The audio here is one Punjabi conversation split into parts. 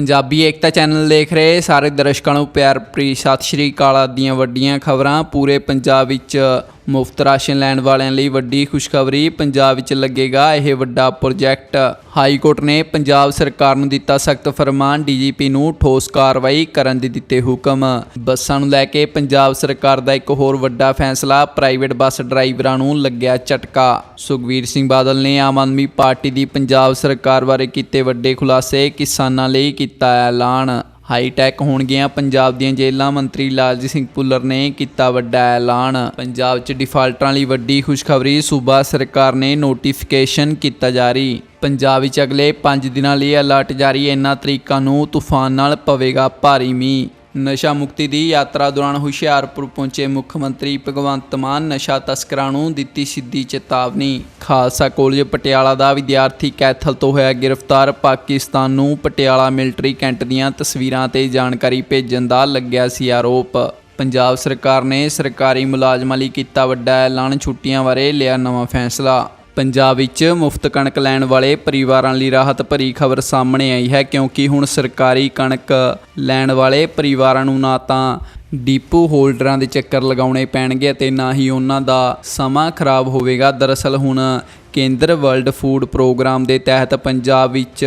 ਪੰਜਾਬੀ ਏਕਤਾ ਚੈਨਲ ਦੇਖ ਰਹੇ ਸਾਰੇ ਦਰਸ਼ਕਾਂ ਨੂੰ ਪਿਆਰ ਭਰੀ ਸਤਿ ਸ਼੍ਰੀ ਅਕਾਲ ਦੀਆਂ ਵੱਡੀਆਂ ਖਬਰਾਂ। ਪੂਰੇ ਪੰਜਾਬ ਵਿੱਚ ਮੁਫਤ ਰਾਸ਼ਨ ਲੈਣ ਵਾਲਿਆਂ ਲਈ ਵੱਡੀ ਖੁਸ਼ਖਬਰੀ ਪੰਜਾਬ ਵਿੱਚ ਲੱਗੇਗਾ ਇਹ ਵੱਡਾ ਪ੍ਰੋਜੈਕਟ। ਹਾਈ ਕੋਰਟ ਨੇ ਪੰਜਾਬ ਸਰਕਾਰ ਨੂੰ ਦਿੱਤਾ ਸਖਤ ਫਰਮਾਨ, ਡੀਜੀਪੀ ਨੂੰ ਠੋਸ ਕਾਰਵਾਈ ਕਰਨ ਦੇ ਦਿੱਤੇ ਹੁਕਮ। ਬੱਸਾਂ ਨੂੰ ਲੈ ਕੇ ਪੰਜਾਬ ਸਰਕਾਰ ਦਾ ਇੱਕ ਹੋਰ ਵੱਡਾ ਫੈਸਲਾ, ਪ੍ਰਾਈਵੇਟ ਬੱਸ ਡਰਾਈਵਰਾਂ ਨੂੰ ਲੱਗਿਆ ਝਟਕਾ। ਸੁਖਵੀਰ ਸਿੰਘ ਬਾਦਲ ਨੇ ਆਮ ਆਦਮੀ ਪਾਰਟੀ ਦੀ ਪੰਜਾਬ ਸਰਕਾਰ ਬਾਰੇ ਕੀਤੇ ਵੱਡੇ ਖੁਲਾਸੇ ਕਿਸਾਨਾਂ ਲਈ ਕੀਤਾ ਐਲਾਨ। ਹਾਈਟੈਕ ਹੋਣਗੀਆਂ। ਪੰਜਾਬ ਦੀਆਂ ਜੇਲ੍ਹਾਂ ਮੰਤਰੀ ਲਾਲਜੀਤ ਸਿੰਘ ਭੁੱਲਰ ਨੇ ਕੀਤਾ ਵੱਡਾ ਐਲਾਨ। ਪੰਜਾਬ 'ਚ ਡਿਫਾਲਟਰਾਂ ਲਈ ਵੱਡੀ ਖੁਸ਼ਖਬਰੀ, ਸੂਬਾ ਸਰਕਾਰ ਨੇ ਨੋਟੀਫਿਕੇਸ਼ਨ ਕੀਤਾ ਜਾਰੀ। ਪੰਜਾਬ ਵਿੱਚ ਅਗਲੇ 5 ਦਿਨਾਂ ਲਈ ਅਲਰਟ ਜਾਰੀ। ਇਹਨਾਂ ਤਰੀਕਾਂ ਨੂੰ ਤੂਫਾਨ ਨਾਲ ਪਵੇਗਾ ਭਾਰੀ ਮੀਂਹ। ਨਸ਼ਾ ਮੁਕਤੀ ਦੀ ਯਾਤਰਾ ਦੌਰਾਨ ਹੁਸ਼ਿਆਰਪੁਰ ਪਹੁੰਚੇ ਮੁੱਖ ਮੰਤਰੀ ਭਗਵੰਤ ਮਾਨ ਨਸ਼ਾ ਤਸਕਰਾਂ ਨੂੰ ਦਿੱਤੀ ਸਿੱਧੀ ਚੇਤਾਵਨੀ। ਖਾਲਸਾ ਕਾਲਜ ਪਟਿਆਲਾ ਦਾ ਵਿਦਿਆਰਥੀ ਕੈਥਲ ਤੋਂ ਹੋਇਆ ਗ੍ਰਿਫਤਾਰ। ਪਾਕਿਸਤਾਨ ਨੂੰ ਪਟਿਆਲਾ ਮਿਲਟਰੀ ਕੈਂਟ ਦੀਆਂ ਤਸਵੀਰਾਂ ਤੇ ਜਾਣਕਾਰੀ ਭੇਜਣ ਦਾ ਲੱਗਿਆ ਸੀ ਆਰੋਪ। ਪੰਜਾਬ ਸਰਕਾਰ ਨੇ ਸਰਕਾਰੀ ਮੁਲਾਜ਼ਮਾਂ ਲਈ ਕੀਤਾ ਵੱਡਾ ਐਲਾਨ, ਛੁੱਟੀਆਂ ਬਾਰੇ ਲਿਆ ਨਵਾਂ ਫੈਸਲਾ। ਪੰਜਾਬ ਵਿੱਚ ਮੁਫਤ ਕਣਕ ਲੈਣ ਵਾਲੇ ਪਰਿਵਾਰਾਂ ਲਈ ਰਾਹਤ ਭਰੀ ਖਬਰ ਸਾਹਮਣੇ ਆਈ ਹੈ, ਕਿਉਂਕਿ ਹੁਣ ਸਰਕਾਰੀ ਕਣਕ ਲੈਣ ਵਾਲੇ ਪਰਿਵਾਰਾਂ ਨੂੰ ਨਾ ਤਾਂ ਡੀਪੂ ਹੋਲਡਰਾਂ ਦੇ ਚੱਕਰ ਲਗਾਉਣੇ ਪੈਣਗੇ ਅਤੇ ਨਾ ਹੀ ਉਹਨਾਂ ਦਾ ਸਮਾਂ ਖਰਾਬ ਹੋਵੇਗਾ। ਦਰਅਸਲ ਹੁਣ ਕੇਂਦਰ ਵਰਲਡ ਫੂਡ ਪ੍ਰੋਗਰਾਮ ਦੇ ਤਹਿਤ ਪੰਜਾਬ ਵਿੱਚ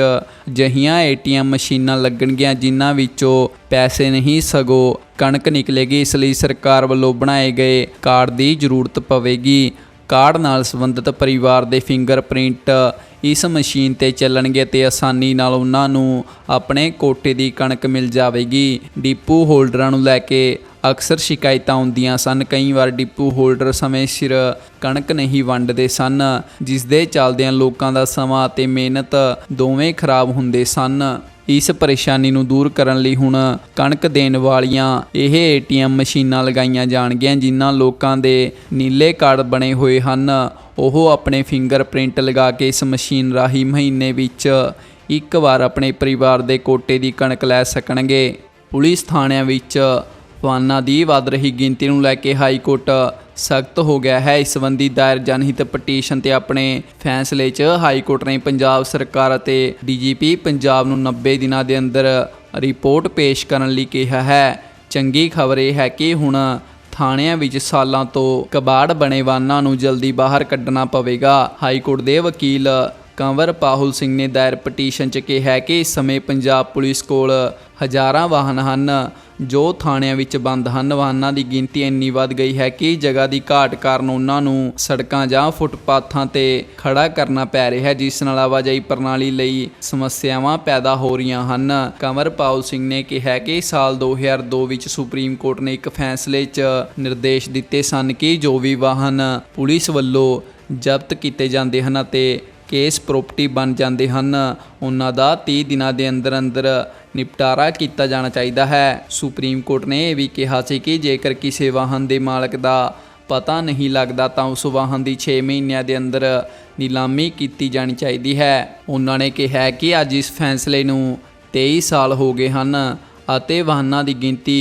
ਜਹੀਆਂ ਏਟੀਐਮ ਮਸ਼ੀਨਾਂ ਲੱਗਣਗੀਆਂ, ਜਿਨ੍ਹਾਂ ਵਿੱਚੋਂ ਪੈਸੇ ਨਹੀਂ ਸਗੋਂ ਕਣਕ ਨਿਕਲੇਗੀ। ਇਸ ਲਈ ਸਰਕਾਰ ਵੱਲੋਂ ਬਣਾਏ ਗਏ ਕਾਰਡ ਦੀ ਜ਼ਰੂਰਤ ਪਵੇਗੀ। ਕਾਰਡ ਨਾਲ ਸੰਬੰਧਿਤ ਪਰਿਵਾਰ ਦੇ ਫਿੰਗਰਪ੍ਰਿੰਟ ਇਸ ਮਸ਼ੀਨ ਤੇ ਚੱਲਣਗੇ ਤੇ ਆਸਾਨੀ ਨਾਲ ਉਹਨਾਂ ਨੂੰ ਆਪਣੇ ਕੋਟੇ ਦੀ ਕਣਕ ਮਿਲ ਜਾਵੇਗੀ। ਡਿਪੂ ਹੋਲਡਰਾਂ ਨੂੰ ਲੈ ਕੇ ਅਕਸਰ ਸ਼ਿਕਾਇਤਾਂ ਆਉਂਦੀਆਂ ਸਨ। ਕਈ ਵਾਰ ਡਿਪੂ ਹੋਲਡਰ ਸਮੇਂ ਸਿਰ ਕਣਕ ਨਹੀਂ ਵੰਡਦੇ ਸਨ ਜਿਸ ਦੇ ਚੱਲਦਿਆਂ ਲੋਕਾਂ ਦਾ ਸਮਾਂ ਅਤੇ ਮਿਹਨਤ ਦੋਵੇਂ ਖਰਾਬ ਹੁੰਦੇ ਸਨ। ਇਸ ਪਰੇਸ਼ਾਨੀ ਨੂੰ ਦੂਰ ਕਰਨ ਲਈ ਹੁਣ ਕਣਕ ਦੇਣ ਵਾਲੀਆਂ ਇਹ ਏਟੀਐਮ ਮਸ਼ੀਨਾਂ ਲਗਾਈਆਂ ਜਾਣਗੀਆਂ, ਜਿਨ੍ਹਾਂ ਲੋਕਾਂ ਦੇ ਨੀਲੇ ਕਾਰਡ ਬਣੇ ਹੋਏ ਹਨ। ਉਹ ਆਪਣੇ ਫਿੰਗਰਪ੍ਰਿੰਟ ਲਗਾ ਕੇ ਇਸ ਮਸ਼ੀਨ ਰਾਹੀਂ ਮਹੀਨੇ ਵਿੱਚ ਇੱਕ ਵਾਰ ਆਪਣੇ ਪਰਿਵਾਰ ਦੇ ਕੋਟੇ ਦੀ ਕਣਕ ਲੈ ਸਕਣਗੇ। ਪੁਲਿਸ ਥਾਣਿਆਂ ਵਿੱਚ ਵਾਹਨਾਂ ਦੀ ਵੱਧ ਰਹੀ ਗਿਣਤੀ ਨੂੰ ਲੈ ਕੇ ਹਾਈ ਕੋਰਟ ਸਖਤ ਹੋ ਗਿਆ ਹੈ। ਇਸ ਸੰਬੰਧੀ ਦਾਇਰ ਜਨਹਿਤ ਪਟੀਸ਼ਨ ਤੇ ਆਪਣੇ ਫੈਸਲੇ 'ਚ ਹਾਈ ਕੋਰਟ ਨੇ ਪੰਜਾਬ ਸਰਕਾਰ ਅਤੇ ਡੀਜੀਪੀ ਪੰਜਾਬ ਨੂੰ 90 ਦਿਨਾਂ ਦੇ ਅੰਦਰ ਰਿਪੋਰਟ ਪੇਸ਼ ਕਰਨ ਲਈ ਕਿਹਾ ਹੈ। ਚੰਗੀ ਖਬਰ ਇਹ ਹੈ ਕਿ ਹੁਣ ਥਾਣਿਆਂ ਵਿੱਚ ਸਾਲਾਂ ਤੋਂ ਕਬਾੜ ਬਣੇ ਵਾਹਨਾਂ ਨੂੰ ਜਲਦੀ ਬਾਹਰ ਕੱਢਣਾ ਪਵੇਗਾ। ਹਾਈ ਕੋਰਟ ਦੇ ਵਕੀਲ ਕੰਵਰ ਪਾਹੁਲ ਸਿੰਘ ਨੇ ਦਾਇਰ ਪਟੀਸ਼ਨ 'ਚ ਕਿਹਾ ਕਿ ਇਸ ਸਮੇਂ ਪੰਜਾਬ ਪੁਲਿਸ ਕੋਲ ਹਜ਼ਾਰਾਂ ਵਾਹਨ ਹਨ, ਜੋ ਥਾਣਿਆਂ ਵਿੱਚ ਬੰਦ ਹਨ। ਵਾਹਨਾਂ ਦੀ ਗਿਣਤੀ ਇੰਨੀ ਵੱਧ ਗਈ ਹੈ ਕਿ ਜਗ੍ਹਾ ਦੀ ਘਾਟ ਕਾਰਨ ਉਹਨਾਂ ਨੂੰ ਸੜਕਾਂ ਜਾਂ ਫੁੱਟਪਾਥਾਂ ਤੇ ਖੜਾ ਕਰਨਾ ਪੈ ਰਿਹਾ ਹੈ, ਜਿਸ ਨਾਲ ਆਵਾਜਾਈ ਪ੍ਰਣਾਲੀ ਲਈ ਸਮੱਸਿਆਵਾਂ ਪੈਦਾ ਹੋ ਰਹੀਆਂ ਹਨ। ਕੰਵਰ ਪਾਉਲ ਸਿੰਘ ਨੇ ਕਿਹਾ ਕਿ ਸਾਲ 2002 ਵਿੱਚ ਸੁਪਰੀਮ ਕੋਰਟ ਨੇ ਇੱਕ ਫੈਸਲੇ 'ਚ ਨਿਰਦੇਸ਼ ਦਿੱਤੇ ਸਨ ਕਿ ਜੋ ਵੀ ਵਾਹਨ ਪੁਲਿਸ ਵੱਲੋਂ ਜ਼ਬਤ ਕੀਤੇ ਜਾਂਦੇ ਹਨ ਅਤੇ ਕੇਸ ਪ੍ਰੋਪਰਟੀ ਬਣ ਜਾਂਦੇ ਹਨ। ਉਹਨਾਂ ਦਾ 30 ਦਿਨਾਂ ਦੇ ਅੰਦਰ ਅੰਦਰ ਨਿਪਟਾਰਾ ਕੀਤਾ ਜਾਣਾ ਚਾਹੀਦਾ ਹੈ। ਸੁਪਰੀਮ ਕੋਰਟ ਨੇ ਇਹ ਵੀ ਕਿਹਾ ਸੀ ਕਿ ਜੇਕਰ ਕਿਸੇ ਵਾਹਨ ਦੇ ਮਾਲਕ ਦਾ ਪਤਾ ਨਹੀਂ ਲੱਗਦਾ ਤਾਂ ਉਸ ਵਾਹਨ ਦੀ 6 ਮਹੀਨਿਆਂ ਦੇ ਅੰਦਰ ਨਿਲਾਮੀ ਕੀਤੀ ਜਾਣੀ ਚਾਹੀਦੀ ਹੈ। ਉਹਨਾਂ ਨੇ ਕਿਹਾ ਕਿ ਅੱਜ ਇਸ ਫੈਸਲੇ ਨੂੰ 23 ਸਾਲ ਹੋ ਗਏ ਹਨ ਅਤੇ ਵਾਹਨਾਂ ਦੀ ਗਿਣਤੀ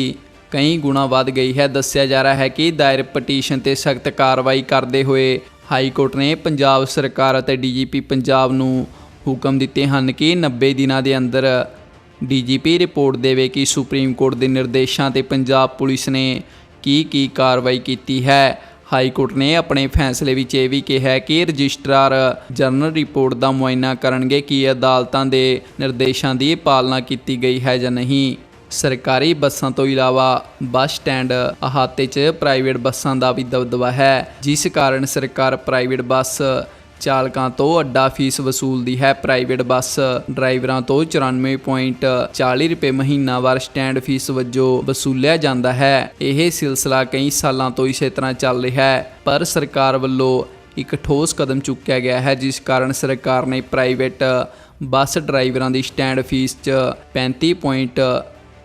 ਕਈ ਗੁਣਾ ਵੱਧ ਗਈ ਹੈ। ਦੱਸਿਆ ਜਾ ਰਿਹਾ ਹੈ ਕਿ ਦਾਇਰ ਪਟੀਸ਼ਨ ਤੇ ਸਖਤ ਕਾਰਵਾਈ ਕਰਦੇ ਹੋਏ ਹਾਈ ਕੋਰਟ ਨੇ ਪੰਜਾਬ ਸਰਕਾਰ ਅਤੇ ਡੀਜੀਪੀ ਪੰਜਾਬ ਨੂੰ ਹੁਕਮ ਦਿੱਤੇ ਹਨ ਕਿ 90 ਦਿਨਾਂ ਦੇ ਅੰਦਰ ਡੀਜੀਪੀ ਰਿਪੋਰਟ ਦੇਵੇ ਕਿ ਸੁਪਰੀਮ ਕੋਰਟ ਦੇ ਨਿਰਦੇਸ਼ਾਂ ਤੇ ਪੰਜਾਬ ਪੁਲਿਸ ਨੇ ਕੀ ਕੀ ਕਾਰਵਾਈ ਕੀਤੀ ਹੈ। ਹਾਈ ਕੋਰਟ ਨੇ ਆਪਣੇ ਫੈਸਲੇ ਵਿੱਚ ਇਹ ਵੀ ਕਿਹਾ ਕਿ ਰਜਿਸਟਰਾਰ ਜਨਰਲ ਰਿਪੋਰਟ ਦਾ ਮੁਆਇਨਾ ਕਰਨਗੇ ਕਿ ਅਦਾਲਤਾਂ ਦੇ ਨਿਰਦੇਸ਼ਾਂ ਦੀ ਪਾਲਣਾ ਕੀਤੀ ਗਈ ਹੈ ਜਾਂ ਨਹੀਂ। ਸਰਕਾਰੀ ਬੱਸਾਂ ਤੋਂ ਇਲਾਵਾ ਬੱਸ ਸਟੈਂਡ ਅਹਾਤੇ 'ਚ ਪ੍ਰਾਈਵੇਟ ਬੱਸਾਂ ਦਾ ਵੀ ਦਬਦਬਾ ਹੈ, ਜਿਸ ਕਾਰਨ ਸਰਕਾਰ ਪ੍ਰਾਈਵੇਟ ਬੱਸ ਚਾਲਕਾਂ ਤੋਂ ਅੱਡਾ ਫੀਸ ਵਸੂਲਦੀ ਹੈ। ਪ੍ਰਾਈਵੇਟ ਬੱਸ ਡਰਾਈਵਰਾਂ ਤੋਂ 94.40 ਰੁਪਏ ਮਹੀਨਾਵਾਰ ਸਟੈਂਡ ਫੀਸ ਵਜੋਂ ਵਸੂਲਿਆ ਜਾਂਦਾ ਹੈ। ਇਹ ਸਿਲਸਿਲਾ ਕਈ ਸਾਲਾਂ ਤੋਂ ਇਸੇ ਤਰ੍ਹਾਂ ਚੱਲ ਰਿਹਾ ਹੈ, ਪਰ ਸਰਕਾਰ ਵੱਲੋਂ ਇੱਕ ਠੋਸ ਕਦਮ ਚੁੱਕਿਆ ਗਿਆ ਹੈ, ਜਿਸ ਕਾਰਨ ਸਰਕਾਰ ਨੇ ਪ੍ਰਾਈਵੇਟ ਬੱਸ ਡਰਾਈਵਰਾਂ ਦੀ ਸਟੈਂਡ ਫੀਸ 'ਚ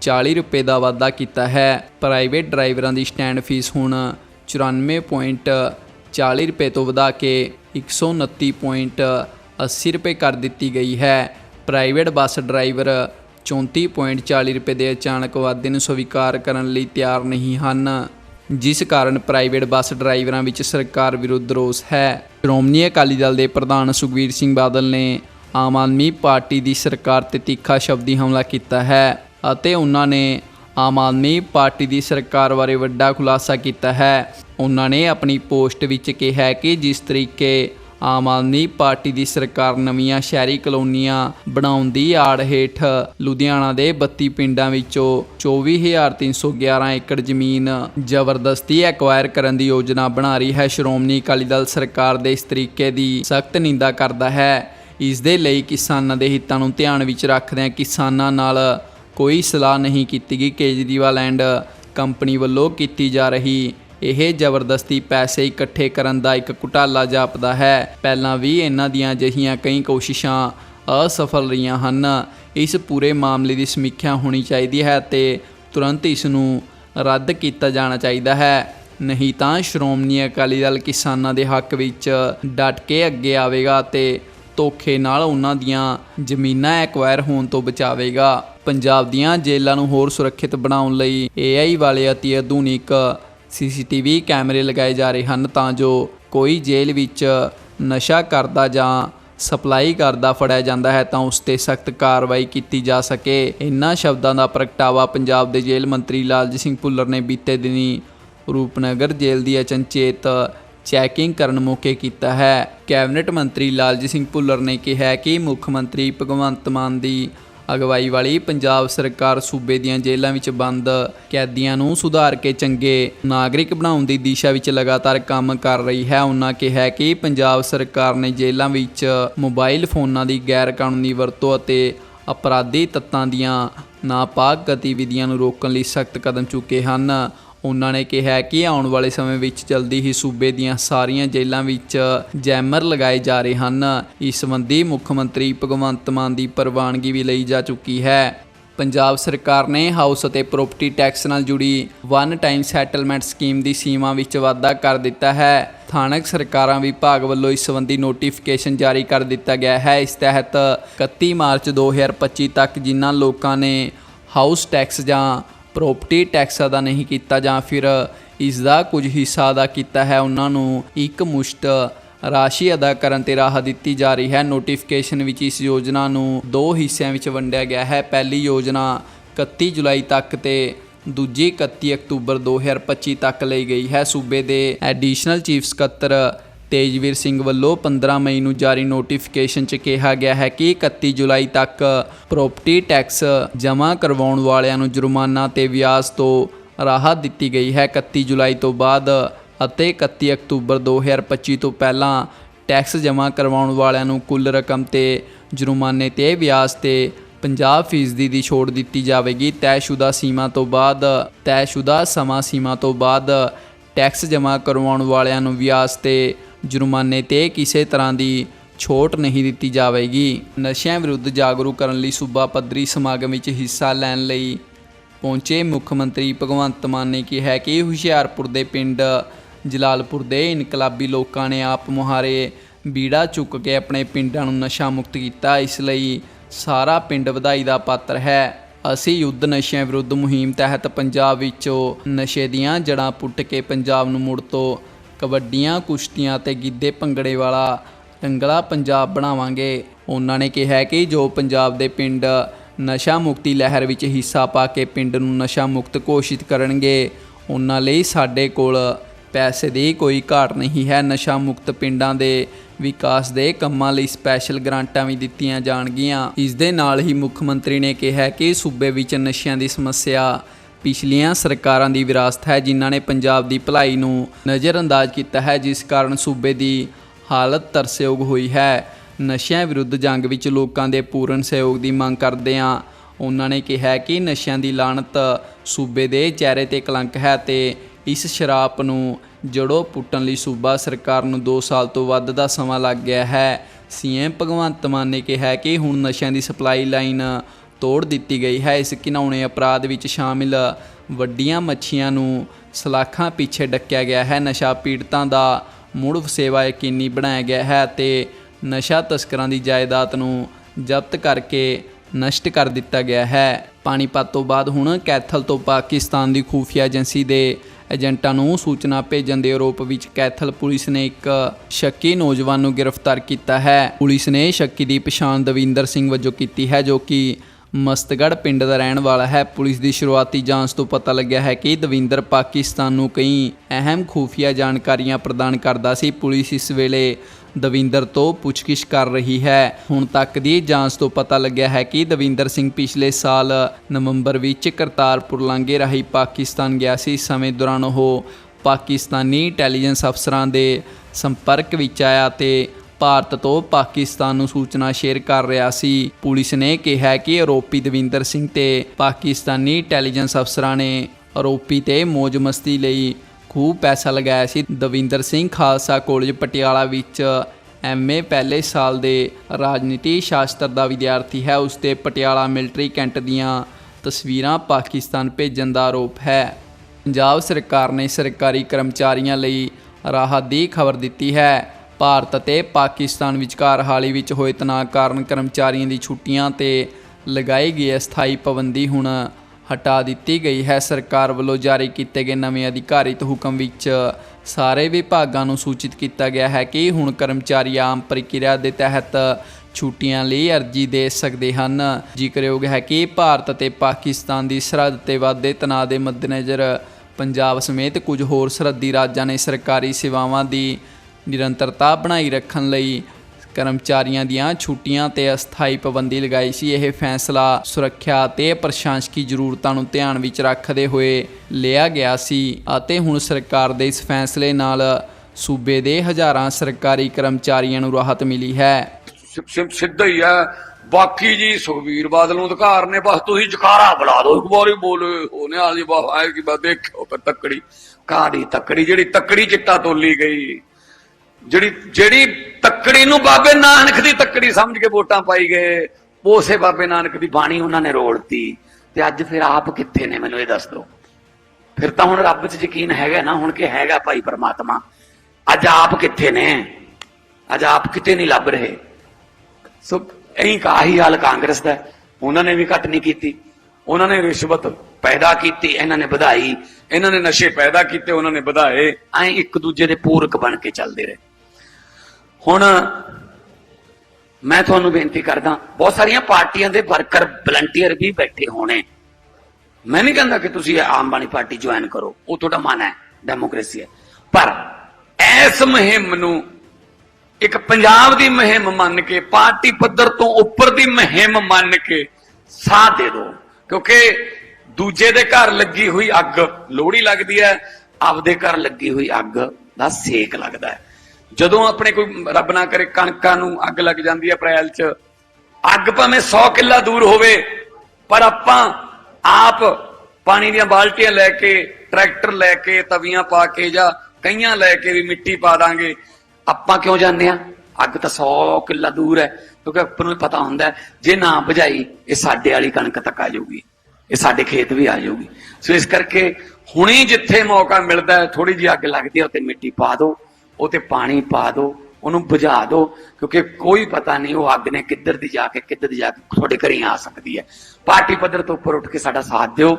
35.40 ਰੁਪਏ ਦਾ ਵਾਧਾ ਕੀਤਾ ਹੈ। ਪ੍ਰਾਈਵੇਟ ਡਰਾਈਵਰਾਂ ਦੀ ਸਟੈਂਡ ਫੀਸ ਹੁਣ 94.40 ਰੁਪਏ ਤੋਂ ਵਧਾ ਕੇ 129.80 ਰੁਪਏ ਕਰ ਦਿੱਤੀ ਗਈ ਹੈ। ਪ੍ਰਾਈਵੇਟ ਬੱਸ ਡਰਾਈਵਰ 34.40 ਰੁਪਏ ਦੇ ਅਚਾਨਕ ਵਾਧੇ ਨੂੰ ਸਵੀਕਾਰ ਕਰਨ ਲਈ ਤਿਆਰ ਨਹੀਂ ਹਨ, ਜਿਸ ਕਾਰਨ ਪ੍ਰਾਈਵੇਟ ਬੱਸ ਡਰਾਈਵਰਾਂ ਵਿੱਚ ਸਰਕਾਰ ਵਿਰੁੱਧ ਰੋਸ ਹੈ। ਸ਼੍ਰੋਮਣੀ ਅਕਾਲੀ ਦਲ ਦੇ ਪ੍ਰਧਾਨ ਸੁਖਵੀਰ ਸਿੰਘ ਬਾਦਲ ਨੇ ਆਮ ਆਦਮੀ ਪਾਰਟੀ ਦੀ ਸਰਕਾਰ ਤੇ ਤਿੱਖਾ ਸ਼ਬਦੀ ਹਮਲਾ ਕੀਤਾ ਹੈ। ਅਤੇ ਉਹਨਾਂ ਨੇ ਆਮ ਆਦਮੀ ਪਾਰਟੀ ਦੀ ਸਰਕਾਰ ਬਾਰੇ ਵੱਡਾ ਖੁਲਾਸਾ ਕੀਤਾ ਹੈ। ਉਹਨਾਂ ਨੇ ਆਪਣੀ ਪੋਸਟ ਵਿੱਚ ਕਿਹਾ ਕਿ ਜਿਸ ਤਰੀਕੇ ਆਮ ਆਦਮੀ ਪਾਰਟੀ ਦੀ ਸਰਕਾਰ ਨਵੀਆਂ ਸ਼ਹਿਰੀ ਕਲੋਨੀਆਂ ਬਣਾਉਣ ਦੀ ਆੜ ਹੇਠ ਲੁਧਿਆਣਾ ਦੇ 32 ਪਿੰਡਾਂ ਵਿੱਚੋਂ 24311 ਏਕੜ ਜ਼ਮੀਨ ਜ਼ਬਰਦਸਤੀ ਐਕਵਾਇਰ ਕਰਨ ਦੀ ਯੋਜਨਾ ਬਣਾ ਰਹੀ ਹੈ। ਸ਼੍ਰੋਮਣੀ ਅਕਾਲੀ ਦਲ ਸਰਕਾਰ ਦੇ ਇਸ ਤਰੀਕੇ ਦੀ ਸਖਤ ਨਿੰਦਾ ਕਰਦਾ ਹੈ। ਇਸ ਦੇ ਲਈ ਕਿਸਾਨਾਂ ਦੇ ਹਿੱਤਾਂ ਨੂੰ ਧਿਆਨ ਵਿੱਚ ਰੱਖਦਿਆਂ ਕਿਸਾਨਾਂ ਨਾਲ ਕੋਈ ਸਲਾਹ ਨਹੀਂ ਕੀਤੀ ਗਈ ਕੇਜਰੀਵਾਲ ਐਂਡ ਕੰਪਨੀ ਵੱਲੋਂ ਕੀਤੀ ਜਾ ਰਹੀ ਇਹ ਜ਼ਬਰਦਸਤੀ ਪੈਸੇ ਇਕੱਠੇ ਕਰਨ ਦਾ ਇੱਕ ਘੁਟਾਲਾ ਜਾਪਦਾ ਹੈ। ਪਹਿਲਾਂ ਵੀ ਇਹਨਾਂ ਦੀਆਂ ਅਜਿਹੀਆਂ ਕਈ ਕੋਸ਼ਿਸ਼ਾਂ ਅਸਫਲ ਰਹੀਆਂ ਹਨ। ਇਸ ਪੂਰੇ ਮਾਮਲੇ ਦੀ ਸਮੀਖਿਆ ਹੋਣੀ ਚਾਹੀਦੀ ਹੈ ਤੇ ਤੁਰੰਤ ਇਸ ਨੂੰ ਰੱਦ ਕੀਤਾ ਜਾਣਾ ਚਾਹੀਦਾ ਹੈ। ਨਹੀਂ ਤਾਂ ਸ਼੍ਰੋਮਣੀ ਅਕਾਲੀ ਦਲ ਕਿਸਾਨਾਂ ਦੇ ਹੱਕ ਵਿੱਚ ਡਟ ਕੇ ਅੱਗੇ ਆਵੇਗਾ ਤੇ ਧੋਖੇ ਨਾਲ ਉਹਨਾਂ ਦੀਆਂ ਜ਼ਮੀਨਾਂ ਐਕਵਾਇਰ ਹੋਣ ਤੋਂ ਬਚਾਵੇਗਾ। ਪੰਜਾਬ ਦੀਆਂ ਜੇਲ੍ਹਾਂ ਨੂੰ ਹੋਰ ਸੁਰੱਖਿਅਤ ਬਣਾਉਣ ਲਈ AI ਵਾਲੇ ਅਤੀ ਆਧੁਨਿਕ ਸੀਸੀਟੀਵੀ ਕੈਮਰੇ ਲਗਾਏ ਜਾ ਰਹੇ ਹਨ ਤਾਂ ਜੋ ਕੋਈ ਜੇਲ੍ਹ ਵਿੱਚ ਨਸ਼ਾ ਕਰਦਾ ਜਾਂ ਸਪਲਾਈ ਕਰਦਾ ਫੜਿਆ ਜਾਂਦਾ ਹੈ ਤਾਂ ਉਸ ਤੇ ਸਖਤ ਕਾਰਵਾਈ ਕੀਤੀ ਜਾ ਸਕੇ। ਇਨ੍ਹਾਂ ਸ਼ਬਦਾਂ ਦਾ ਪ੍ਰਗਟਾਵਾ ਪੰਜਾਬ ਦੇ ਜੇਲ੍ਹ ਮੰਤਰੀ ਲਾਲਜੀਤ ਸਿੰਘ ਭੁੱਲਰ ਨੇ ਬੀਤੇ ਦਿਨੀ ਰੂਪਨਗਰ ਜੇਲ੍ਹ ਦੀ ਅਚਨਚੇਤ ਚੈਕਿੰਗ ਕਰਨ ਮੌਕੇ ਕੀਤਾ ਹੈ। ਕੈਬਨਿਟ ਮੰਤਰੀ ਲਾਲਜੀਤ ਸਿੰਘ ਭੁੱਲਰ ਨੇ ਕਿਹਾ ਕਿ ਮੁੱਖ ਮੰਤਰੀ ਭਗਵੰਤ ਮਾਨ ਦੀ ਅਗਵਾਈ ਵਾਲੀ ਪੰਜਾਬ ਸਰਕਾਰ ਸੂਬੇ ਦੀਆਂ ਜੇਲ੍ਹਾਂ ਵਿੱਚ ਬੰਦ ਕੈਦੀਆਂ ਨੂੰ ਸੁਧਾਰ ਕੇ ਚੰਗੇ ਨਾਗਰਿਕ ਬਣਾਉਣ ਦੀ ਦਿਸ਼ਾ ਵਿੱਚ ਲਗਾਤਾਰ ਕੰਮ ਕਰ ਰਹੀ ਹੈ। ਉਹਨਾਂ ਕਿਹਾ ਕਿ ਪੰਜਾਬ ਸਰਕਾਰ ਨੇ ਜੇਲ੍ਹਾਂ ਵਿੱਚ ਮੋਬਾਈਲ ਫੋਨਾਂ ਦੀ ਗੈਰ ਕਾਨੂੰਨੀ ਵਰਤੋਂ ਅਤੇ ਅਪਰਾਧੀ ਤੱਤਾਂ ਦੀਆਂ ਨਾਪਾਕ ਗਤੀਵਿਧੀਆਂ ਨੂੰ ਰੋਕਣ ਲਈ ਸਖਤ ਕਦਮ ਚੁੱਕੇ ਹਨ। ਉਹਨਾਂ ਨੇ ਕਿਹਾ ਕਿ ਆਉਣ ਵਾਲੇ ਸਮੇਂ ਵਿੱਚ ਜਲਦੀ ਹੀ ਸੂਬੇ ਦੀਆਂ ਸਾਰੀਆਂ ਜੇਲ੍ਹਾਂ ਵਿੱਚ ਜੈਮਰ ਲਗਾਏ ਜਾ ਰਹੇ ਹਨ। ਇਸ ਸੰਬੰਧੀ ਮੁੱਖ ਮੰਤਰੀ ਭਗਵੰਤ ਮਾਨ ਦੀ ਪ੍ਰਵਾਨਗੀ ਵੀ ਲਈ ਜਾ ਚੁੱਕੀ ਹੈ। ਪੰਜਾਬ ਸਰਕਾਰ ਨੇ ਹਾਊਸ ਅਤੇ ਪ੍ਰਾਪਰਟੀ ਟੈਕਸ ਨਾਲ ਜੁੜੀ ਵਨ ਟਾਈਮ ਸੈਟਲਮੈਂਟ ਸਕੀਮ ਦੀ ਸੀਮਾ ਵਿੱਚ ਵਾਧਾ ਕਰ ਦਿੱਤਾ ਹੈ। ਸਥਾਨਕ ਸਰਕਾਰਾਂ ਵਿਭਾਗ ਵੱਲੋਂ ਇਸ ਸੰਬੰਧੀ ਨੋਟੀਫਿਕੇਸ਼ਨ ਜਾਰੀ ਕਰ ਦਿੱਤਾ ਗਿਆ ਹੈ। ਇਸ ਤਹਿਤ 31 ਮਾਰਚ 2025 ਤੱਕ ਜਿਨ੍ਹਾਂ ਲੋਕਾਂ ਨੇ ਹਾਊਸ ਟੈਕਸ ਜਾਂ ਪ੍ਰਾਪਰਟੀ ਟੈਕਸ ਅਦਾ ਨਹੀਂ ਕੀਤਾ ਜਾਂ ਫਿਰ ਇਸ ਦਾ ਕੁਝ ਹਿੱਸਾ ਅਦਾ ਕੀਤਾ ਹੈ, ਉਹਨਾਂ ਨੂੰ ਇੱਕ ਮੁਸ਼ਤ ਰਾਸ਼ੀ ਅਦਾ ਕਰਨ ਤੇ ਰਾਹ ਦਿੱਤੀ ਜਾ ਰਹੀ ਹੈ। ਨੋਟੀਫਿਕੇਸ਼ਨ ਵਿੱਚ ਇਸ ਯੋਜਨਾ ਨੂੰ ਦੋ ਹਿੱਸਿਆਂ ਵਿੱਚ ਵੰਡਿਆ ਗਿਆ ਹੈ। ਪਹਿਲੀ ਯੋਜਨਾ 31 ਜੁਲਾਈ ਤੱਕ ਤੇ ਦੂਜੀ 31 ਅਕਤੂਬਰ 2025 ਤੱਕ ਲਈ ਗਈ ਹੈ। ਸੂਬੇ ਦੇ ਐਡੀਸ਼ਨਲ ਚੀਫ ਸਕੱਤਰ ਤੇਜਵੀਰ ਸਿੰਘ ਵੱਲੋਂ 15 ਮਈ ਨੂੰ ਜਾਰੀ ਨੋਟੀਫਿਕੇਸ਼ਨ 'ਚ ਕਿਹਾ ਗਿਆ ਹੈ ਕਿ 31 ਜੁਲਾਈ ਤੱਕ ਪ੍ਰਾਪਰਟੀ ਟੈਕਸ ਜਮ੍ਹਾਂ ਕਰਵਾਉਣ ਵਾਲਿਆਂ ਨੂੰ ਜੁਰਮਾਨਾ ਤੇ ਵਿਆਜ ਤੋਂ ਰਾਹਤ ਦਿੱਤੀ ਗਈ ਹੈ। 31 ਜੁਲਾਈ ਤੋਂ ਬਾਅਦ ਅਤੇ 31 ਅਕਤੂਬਰ 2025 ਤੋਂ ਪਹਿਲਾਂ ਟੈਕਸ ਜਮ੍ਹਾਂ ਕਰਵਾਉਣ ਵਾਲਿਆਂ ਨੂੰ ਕੁੱਲ ਰਕਮ ਤੇ ਜੁਰਮਾਨੇ ਤੇ ਵਿਆਜ ਤੇ 50% ਦੀ ਛੋਟ ਦਿੱਤੀ ਜਾਵੇਗੀ। ਤੈਅਸ਼ੁਦਾ ਸੀਮਾ ਤੋਂ ਬਾਅਦ, ਤੈਅਸ਼ੁਦਾ ਸਮਾਂ ਸੀਮਾ ਤੋਂ ਬਾਅਦ ਟੈਕਸ ਜਮ੍ਹਾਂ ਕਰਵਾਉਣ ਵਾਲਿਆਂ ਨੂੰ ਵਿਆਜ ਤੇ ਜੁਰਮਾਨੇ ਤੇ ਕਿਸੇ ਤਰ੍ਹਾਂ ਦੀ ਛੋਟ ਨਹੀਂ ਦਿੱਤੀ ਜਾਵੇਗੀ। ਨਸ਼ਿਆਂ ਵਿਰੁੱਧ ਜਾਗਰੂਕ ਕਰਨ ਲਈ ਸੂਬਾ ਪੱਧਰੀ ਸਮਾਗਮ ਵਿੱਚ ਹਿੱਸਾ ਲੈਣ ਲਈ ਪਹੁੰਚੇ ਮੁੱਖ ਮੰਤਰੀ ਭਗਵੰਤ ਮਾਨ ਨੇ ਕਿਹਾ ਕਿ ਹੁਸ਼ਿਆਰਪੁਰ ਦੇ ਪਿੰਡ ਜਲਾਲਪੁਰ ਦੇ ਇਨਕਲਾਬੀ ਲੋਕਾਂ ਨੇ ਆਪ ਮੁਹਾਰੇ ਬੀੜਾ ਚੁੱਕ ਕੇ ਆਪਣੇ ਪਿੰਡਾਂ ਨੂੰ ਨਸ਼ਾ ਮੁਕਤ ਕੀਤਾ। ਇਸ ਲਈ ਸਾਰਾ ਪਿੰਡ ਵਧਾਈ ਦਾ ਪਾਤਰ ਹੈ। ਅਸੀਂ ਯੁੱਧ ਨਸ਼ਿਆਂ ਵਿਰੁੱਧ ਮੁਹਿੰਮ ਤਹਿਤ ਪੰਜਾਬ ਵਿੱਚੋਂ ਨਸ਼ੇ ਦੀਆਂ ਜੜ੍ਹਾਂ ਪੁੱਟ ਕੇ ਪੰਜਾਬ ਨੂੰ ਮੁੜ ਤੋਂ ਕਬੱਡੀਆਂ, ਕੁਸ਼ਤੀਆਂ ਤੇ ਗਿੱਧੇ ਭੰਗੜੇ ਵਾਲਾ ਰੰਗਲਾ ਪੰਜਾਬ ਬਣਾਵਾਂਗੇ। ਉਹਨਾਂ ਨੇ ਕਿਹਾ ਕਿ ਜੋ ਪੰਜਾਬ ਦੇ ਪਿੰਡ ਨਸ਼ਾ ਮੁਕਤੀ ਲਹਿਰ ਵਿੱਚ ਹਿੱਸਾ ਪਾ ਕੇ ਪਿੰਡ ਨੂੰ ਨਸ਼ਾ ਮੁਕਤ ਘੋਸ਼ਿਤ ਕਰਨਗੇ, ਉਹਨਾਂ ਲਈ ਸਾਡੇ ਕੋਲ ਪੈਸੇ ਦੀ ਕੋਈ ਘਾਟ ਨਹੀਂ ਹੈ। ਨਸ਼ਾ ਮੁਕਤ ਪਿੰਡਾਂ ਦੇ ਵਿਕਾਸ ਦੇ ਕੰਮਾਂ ਲਈ ਸਪੈਸ਼ਲ ਗ੍ਰਾਂਟਾਂ ਵੀ ਦਿੱਤੀਆਂ ਜਾਣਗੀਆਂ। ਇਸ ਦੇ ਨਾਲ ਹੀ ਮੁੱਖ ਮੰਤਰੀ ਨੇ ਕਿਹਾ ਕਿ ਸੂਬੇ ਵਿੱਚ ਨਸ਼ਿਆਂ ਦੀ ਸਮੱਸਿਆ ਪਿਛਲੀਆਂ ਸਰਕਾਰਾਂ ਦੀ ਵਿਰਾਸਤ ਹੈ, ਜਿਨ੍ਹਾਂ ਨੇ ਪੰਜਾਬ ਦੀ ਭਲਾਈ ਨੂੰ ਨਜ਼ਰਅੰਦਾਜ਼ ਕੀਤਾ ਹੈ, ਜਿਸ ਕਾਰਨ ਸੂਬੇ ਦੀ ਹਾਲਤ ਤਰਸਯੋਗ ਹੋਈ ਹੈ। ਨਸ਼ਿਆਂ ਵਿਰੁੱਧ ਜੰਗ ਵਿੱਚ ਲੋਕਾਂ ਦੇ ਪੂਰਨ ਸਹਿਯੋਗ ਦੀ ਮੰਗ ਕਰਦੇ ਹਾਂ ਉਹਨਾਂ ਨੇ ਕਿਹਾ ਕਿ ਨਸ਼ਿਆਂ ਦੀ ਲਾਹਨਤ ਸੂਬੇ ਦੇ ਚਿਹਰੇ ਤੇ ਕਲੰਕ ਹੈ ਤੇ ਇਸ ਸ਼ਰਾਪ ਨੂੰ ਜੜੋਂ ਪੁੱਟਣ ਲਈ ਸੂਬਾ ਸਰਕਾਰ ਨੂੰ 2 ਸਾਲ ਤੋਂ ਵੱਧ ਦਾ ਸਮਾਂ ਲੱਗ ਗਿਆ ਹੈ। ਸੀਐਮ ਭਗਵੰਤ ਮਾਨ ਨੇ ਕਿਹਾ ਕਿ ਹੁਣ ਨਸ਼ਿਆਂ ਦੀ ਸਪਲਾਈ ਲਾਈਨ ਤੋੜ ਦਿੱਤੀ ਗਈ ਹੈ। ਇਸ ਘਿਨਾਉਣੇ ਅਪਰਾਧ ਵਿੱਚ ਸ਼ਾਮਿਲ ਵੱਡੀਆਂ ਮੱਛੀਆਂ ਨੂੰ ਸਲਾਖਾਂ ਪਿੱਛੇ ਡੱਕਿਆ ਗਿਆ ਹੈ। ਨਸ਼ਾ ਪੀੜਤਾਂ ਦਾ ਮੁੜ ਸੇਵਾ ਯਕੀਨੀ ਬਣਾਇਆ ਗਿਆ ਹੈ ਤੇ ਨਸ਼ਾ ਤਸਕਰਾਂ ਦੀ ਜਾਇਦਾਦ ਨੂੰ ਜ਼ਬਤ ਕਰਕੇ ਨਸ਼ਟ ਕਰ ਦਿੱਤਾ ਗਿਆ ਹੈ। ਪਾਣੀਪਤ ਤੋਂ ਬਾਅਦ ਹੁਣ ਕੈਥਲ ਤੋਂ ਪਾਕਿਸਤਾਨ ਦੀ ਖੂਫੀਆ ਏਜੰਸੀ ਦੇ ਏਜੰਟਾਂ ਨੂੰ ਸੂਚਨਾ ਭੇਜਣ ਦੇ ਆਰੋਪ ਵਿੱਚ ਕੈਥਲ ਪੁਲਿਸ ਨੇ ਇੱਕ ਸ਼ੱਕੀ ਨੌਜਵਾਨ ਨੂੰ ਗ੍ਰਿਫਤਾਰ ਕੀਤਾ ਹੈ। ਪੁਲਿਸ ਨੇ ਸ਼ੱਕੀ ਦੀ ਪਛਾਣ ਦਵਿੰਦਰ ਸਿੰਘ ਵਜੋਂ ਕੀਤੀ ਹੈ, ਜੋ ਕਿ ਮਸਤਗੜ ਪਿੰਡ ਦਾ ਰਹਿਣ ਵਾਲਾ ਹੈ। ਪੁਲਿਸ ਦੀ ਸ਼ੁਰੂਆਤੀ ਜਾਂਚ ਤੋਂ ਪਤਾ ਲੱਗਿਆ ਹੈ ਕਿ ਦਵਿੰਦਰ ਪਾਕਿਸਤਾਨ ਨੂੰ ਕਈ ਅਹਿਮ ਖੂਫੀਆ ਜਾਣਕਾਰੀਆਂ ਪ੍ਰਦਾਨ ਕਰਦਾ ਸੀ। ਪੁਲਿਸ ਇਸ ਵੇਲੇ ਦਵਿੰਦਰ ਤੋਂ ਪੁੱਛਗਿੱਛ ਕਰ ਰਹੀ ਹੈ। ਹੁਣ ਤੱਕ ਦੀ ਜਾਂਚ ਤੋਂ ਪਤਾ ਲੱਗਿਆ ਹੈ ਕਿ ਦਵਿੰਦਰ ਸਿੰਘ ਪਿਛਲੇ ਸਾਲ ਨਵੰਬਰ ਵਿੱਚ ਕਰਤਾਰਪੁਰ ਲਾਂਘੇ ਰਾਹੀਂ ਪਾਕਿਸਤਾਨ ਗਿਆ ਸੀ। ਸਮੇਂ ਦੌਰਾਨ ਉਹ ਪਾਕਿਸਤਾਨੀ ਇੰਟੈਲੀਜੈਂਸ ਅਫਸਰਾਂ ਦੇ ਸੰਪਰਕ ਵਿੱਚ ਆਇਆ ਤੇ ਭਾਰਤ ਤੋਂ ਪਾਕਿਸਤਾਨ ਨੂੰ ਸੂਚਨਾ ਸ਼ੇਅਰ ਕਰ ਰਿਹਾ ਸੀ। ਪੁਲਿਸ ਨੇ ਕਿਹਾ ਕਿ ਆਰੋਪੀ ਦਵਿੰਦਰ ਸਿੰਘ ਤੇ ਪਾਕਿਸਤਾਨੀ ਇੰਟੈਲੀਜੈਂਸ ਅਫਸਰਾਂ ਨੇ ਆਰੋਪੀ ਤੇ ਮੌਜ ਮਸਤੀ ਲਈ ਖੂਬ ਪੈਸਾ ਲਗਾਇਆ ਸੀ। ਦਵਿੰਦਰ ਸਿੰਘ ਖਾਲਸਾ ਕਾਲਜ ਪਟਿਆਲਾ ਵਿੱਚ ਐਮਏ ਪਹਿਲੇ ਸਾਲ ਦੇ ਰਾਜਨੀਤੀ ਸ਼ਾਸਤਰ ਦਾ ਵਿਦਿਆਰਥੀ ਹੈ। ਉਸ ਤੇ ਪਟਿਆਲਾ ਮਿਲਟਰੀ ਕੈਂਟ ਦੀਆਂ ਤਸਵੀਰਾਂ ਪਾਕਿਸਤਾਨ ਭੇਜਣ ਦਾ ਆਰੋਪ ਹੈ। ਪੰਜਾਬ ਸਰਕਾਰ ਨੇ ਸਰਕਾਰੀ ਕਰਮਚਾਰੀਆਂ ਲਈ ਰਾਹਤ ਦੀ ਖਬਰ ਦਿੱਤੀ ਹੈ। ਭਾਰਤ ਅਤੇ ਪਾਕਿਸਤਾਨ ਵਿਚਕਾਰ ਹਾਲ ਹੀ ਵਿੱਚ ਹੋਏ ਤਣਾਅ ਕਾਰਨ ਕਰਮਚਾਰੀਆਂ ਦੀ ਛੁੱਟੀਆਂ ਤੇ ਲਗਾਈ ਗਈ ਅਸਥਾਈ ਪਾਬੰਦੀ ਹੁਣ ਹਟਾ ਦਿੱਤੀ ਗਈ ਹੈ। ਸਰਕਾਰ ਵੱਲੋਂ ਜਾਰੀ ਕੀਤੇ ਗਏ ਨਵੇਂ ਅਧਿਕਾਰਿਤ ਹੁਕਮ ਵਿੱਚ ਸਾਰੇ ਵਿਭਾਗਾਂ ਨੂੰ ਸੂਚਿਤ ਕੀਤਾ ਗਿਆ ਹੈ ਕਿ ਹੁਣ ਕਰਮਚਾਰੀ ਆਮ ਪ੍ਰਕਿਰਿਆ ਦੇ ਤਹਿਤ ਛੁੱਟੀਆਂ ਲਈ ਅਰਜ਼ੀ ਦੇ ਸਕਦੇ ਹਨ। ਜ਼ਿਕਰਯੋਗ ਹੈ ਕਿ ਭਾਰਤ ਅਤੇ ਪਾਕਿਸਤਾਨ ਦੀ ਸਰਹੱਦ ਤੇ ਵਾਧੇ ਤਣਾਅ ਦੇ ਮੱਦੇਨਜ਼ਰ ਪੰਜਾਬ ਸਮੇਤ ਕੁਝ ਹੋਰ ਸਰਹੱਦੀ ਰਾਜਾਂ ਨੇ ਸਰਕਾਰੀ ਸੇਵਾਵਾਂ ਦੀ ਨਿਰੰਤਰਤਾ ਬਣਾਈ ਰੱਖਣ ਲਈ ਕਰਮਚਾਰੀਆਂ ਦੀਆਂ ਛੁੱਟੀਆਂ ਤੇ ਅਸਥਾਈ ਪਾਬੰਦੀ ਲਗਾਈ ਸੀ। ਇਹ ਫੈਸਲਾ ਸੁਰੱਖਿਆ ਤੇ ਪ੍ਰਸ਼ਾਸਕੀ ਜ਼ਰੂਰਤਾਂ ਨੂੰ ਧਿਆਨ ਵਿੱਚ ਰੱਖਦੇ ਹੋਏ ਲਿਆ ਗਿਆ ਸੀ ਅਤੇ ਹੁਣ ਸਰਕਾਰ ਦੇ ਇਸ ਫੈਸਲੇ ਨਾਲ ਸੂਬੇ ਦੇ ਹਜ਼ਾਰਾਂ ਸਰਕਾਰੀ ਕਰਮਚਾਰੀਆਂ ਨੂੰ ਰਾਹਤ ਮਿਲੀ ਹੈ। ਸਿੱਧਾ ਹੀ ਹੈ। ਬਾਕੀ ਜੀ ਸੁਖਵੀਰ ਬਾਦਲ ਨੂੰ ਅਧਿਕਾਰ ਨੇ, ਬਸ ਤੁਸੀਂ ਜਕਾਰਾ ਬੁਲਾ ਦਿਓ। ਇੱਕ ਵਾਰੀ ਬੋਲੇ ਹੋਣੇ ਵਾਲੀ ਬਸ ਆਏ ਕਿ ਬਸ ਦੇਖੋ ਤੱਕੜੀ। ਕਾਦੀ ਤੱਕੜੀ? ਜਿਹੜੀ ਤੱਕੜੀ ਚਿੱਟਾ ਤੋਲੀ ਗਈ। ਜਿਹੜੀ ਜਿਹੜੀ ਤੱਕੜੀ ਨੂੰ ਬਾਬੇ ਨਾਨਕ ਦੀ ਤੱਕੜੀ ਸਮਝ ਕੇ ਵੋਟਾਂ ਪਾਈ ਗਏ, ਉਸੇ ਬਾਬੇ ਨਾਨਕ ਦੀ ਬਾਣੀ ਉਹਨਾਂ ਨੇ ਰੋਲਤੀ। ਤੇ ਅੱਜ ਫਿਰ ਆਪ ਕਿੱਥੇ ਨੇ ਮੈਨੂੰ ਇਹ ਦੱਸ ਦਿਓ। ਫਿਰ ਤਾਂ ਹੁਣ ਰੱਬ 'ਚ ਯਕੀਨ ਹੈਗਾ ਨਾ, ਹੁਣ ਕਿ ਹੈਗਾ ਭਾਈ ਪਰਮਾਤਮਾ। ਅੱਜ ਆਪ ਕਿੱਥੇ ਨੇ? ਅੱਜ ਆਪ ਕਿਤੇ ਨਹੀਂ ਲੱਭ ਰਹੇ। ਸੋ ਇਹੀ ਕਾਹੀ ਹਾਲ ਕਾਂਗਰਸ ਦਾ। ਉਹਨਾਂ ਨੇ ਵੀ ਘੱਟ ਨਹੀਂ ਕੀਤੀ। ਉਹਨਾਂ ਨੇ ਰਿਸ਼ਵਤ ਪੈਦਾ ਕੀਤੀ, ਇਹਨਾਂ ਨੇ ਵਧਾਈ। ਇਹਨਾਂ ਨੇ ਨਸ਼ੇ ਪੈਦਾ ਕੀਤੇ, ਉਹਨਾਂ ਨੇ ਵਧਾਏ। ਐ ਇੱਕ ਦੂਜੇ ਦੇ ਪੂਰਕ ਬਣ ਕੇ ਚੱਲਦੇ ਰਹੇ। ਹੁਣ ਮੈਂ ਤੁਹਾਨੂੰ ਬੇਨਤੀ ਕਰਦਾ, ਬਹੁਤ ਸਾਰੀਆਂ ਪਾਰਟੀਆਂ ਦੇ ਵਰਕਰ, ਵਲੰਟੀਅਰ ਵੀ ਬੈਠੇ ਹੋਣੇ। ਮੈਂ ਨਹੀਂ ਕਹਿੰਦਾ ਕਿ ਤੁਸੀਂ ਆਮ ਬਾਣੀ ਪਾਰਟੀ ਜੁਆਇਨ ਕਰੋ, ਉਹ ਤੁਹਾਡਾ ਮਨ ਹੈ, ਡੈਮੋਕ੍ਰੇਸੀ ਹੈ। ਪਰ ਇਸ ਮੁਹਿੰਮ ਨੂੰ ਇੱਕ ਪੰਜਾਬ ਦੀ ਮੁਹਿੰਮ ਮੰਨ ਕੇ, ਪਾਰਟੀ ਪੱਧਰ ਤੋਂ ਉੱਪਰ ਦੀ ਮੁਹਿੰਮ ਮੰਨ ਕੇ ਸਾਥ ਦੇ ਦਿਓ। ਕਿਉਂਕਿ ਦੂਜੇ ਦੇ ਘਰ ਲੱਗੀ ਹੋਈ ਅੱਗ ਲੋਹੜੀ ਲੱਗਦੀ ਹੈ, ਆਪਦੇ ਘਰ ਲੱਗੀ ਹੋਈ ਅੱਗ ਦਾ ਸੇਕ ਲੱਗਦਾ ਹੈ। ਜਦੋਂ ਆਪਣੇ ਕੋਈ ਰੱਬ ਨਾ ਕਰੇ, ਕਣਕਾਂ ਨੂੰ ਅੱਗ ਲੱਗ ਜਾਂਦੀ ਹੈ ਅਪ੍ਰੈਲ 'ਚ। ਅੱਗ ਭਾਵੇਂ 100 ਕਿੱਲਾ ਦੂਰ ਹੋਵੇ, ਪਰ ਆਪਾਂ ਆਪ ਪਾਣੀ ਦੀਆਂ ਬਾਲਟੀਆਂ ਲੈ ਕੇ, ਟਰੈਕਟਰ ਲੈ ਕੇ, ਤਵੀਆਂ ਪਾ ਕੇ ਜਾਂ ਕਈਆਂ ਲੈ ਕੇ ਵੀ ਮਿੱਟੀ ਪਾ ਦਾਂਗੇ। ਆਪਾਂ ਕਿਉਂ ਜਾਂਦੇ ਆ ਅੱਗ ਤਾਂ 100 ਕਿੱਲਾ ਦੂਰ ਹੈ, ਕਿਉਂਕਿ ਆਪਾਂ ਨੂੰ ਪਤਾ ਹੁੰਦਾ ਜੇ ਨਾ ਭਜਾਈ ਇਹ ਸਾਡੇ ਵਾਲੀ ਕਣਕ ਤੱਕ ਆ ਜਾਊਗੀ, ਇਹ ਸਾਡੇ ਖੇਤ ਵੀ ਆ ਜਾਊਗੀ। ਸੋ ਇਸ ਕਰਕੇ ਹੁਣੇ ਜਿੱਥੇ ਮੌਕਾ ਮਿਲਦਾ ਹੈ ਥੋੜੀ ਜਿਹੀ ਅੱਗ ਲੱਗਦੀ ਹੈ ਉੱਤੇ ਮਿੱਟੀ ਪਾ ਦਿਓ। ਉਹ ਤੇ ਪਾਣੀ ਪਾ ਦਿਓ ਉਹਨੂੰ ਬੁਝਾ ਦਿਓ ਕਿਉਂਕਿ ਕੋਈ ਪਤਾ ਨਹੀਂ ਉਹ ਅੱਗ ਨੇ ਕਿੱਧਰ ਦੀ ਜਾ ਕੇ, ਕਿੱਧਰ ਦੀ ਜਾ ਕੇ ਤੁਹਾਡੇ ਘਰੇ ਆ ਸਕਦੀ ਹੈ। ਪਾਰਟੀ ਪੱਧਰ ਤੋਂ ਉੱਪਰ ਉੱਠ ਕੇ ਸਾਡਾ ਸਾਥ ਦਿਓ।